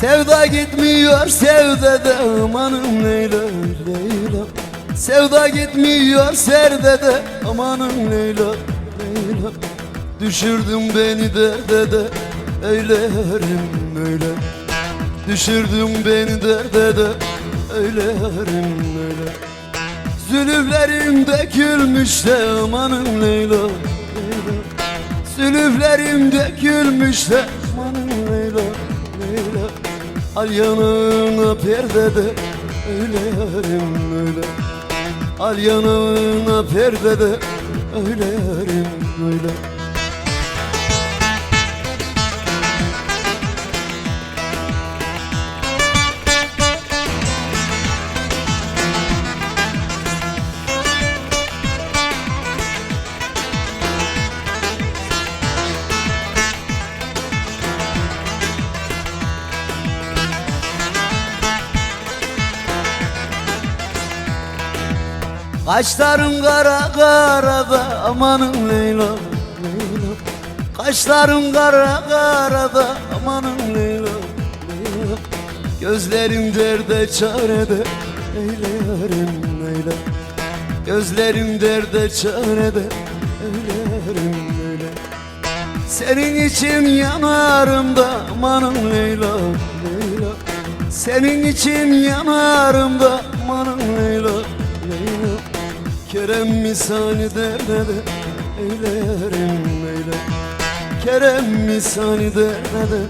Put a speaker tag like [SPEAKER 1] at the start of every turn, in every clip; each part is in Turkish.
[SPEAKER 1] Sevda gitmiyor sevdede amanın Leyla Leyla. Sevda gitmiyor serdede amanın Leyla Leyla. Düşürdün beni derde de öyle yarim öyle. Düşürdün beni derde de öyle yarim öyle. Zülüflerim dökülmüş de amanın Leyla Leyla. Zülüflerim dökülmüş de Leyla Leyla Al yanına perdede öyle yarim öyle. Al yanına perdede öyle yarim öyle Kaşların kara kara da amanın Leyla Leyla. Kaşların kara kara da amanın Leyla Leyla. Gözlerin derde çarede Eyle yarim eyle Gözlerin derde çarede Eyle yarim eyle Senin için yanarım da amanın Leyla Leyla. Senin için yanarım da amanın Leyla Leyla Kerem misali derde eylerim eyle Kerem misali derde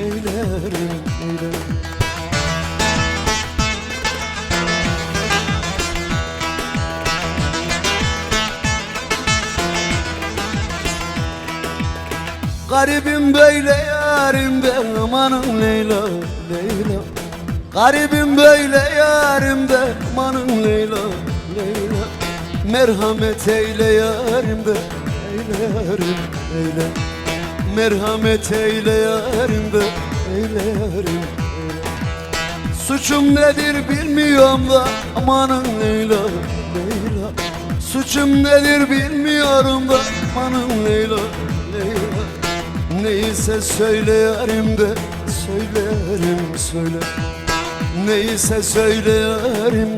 [SPEAKER 1] eylerim eyle Garibim böyle yarim ben amanın Leyla Leyla. Garibim böyle yarim de amanın Leyla Merhamet eyle yarim de eyle yarim eyle. Merhamet eyle yarim de eyle yarim Suçum nedir bilmiyorum da amanın Leyla Leyla. Suçum nedir bilmiyorum da amanın Leyla Leyla. Neyse söyle yarim de söyle yarim söyle. Neyse söyle yarim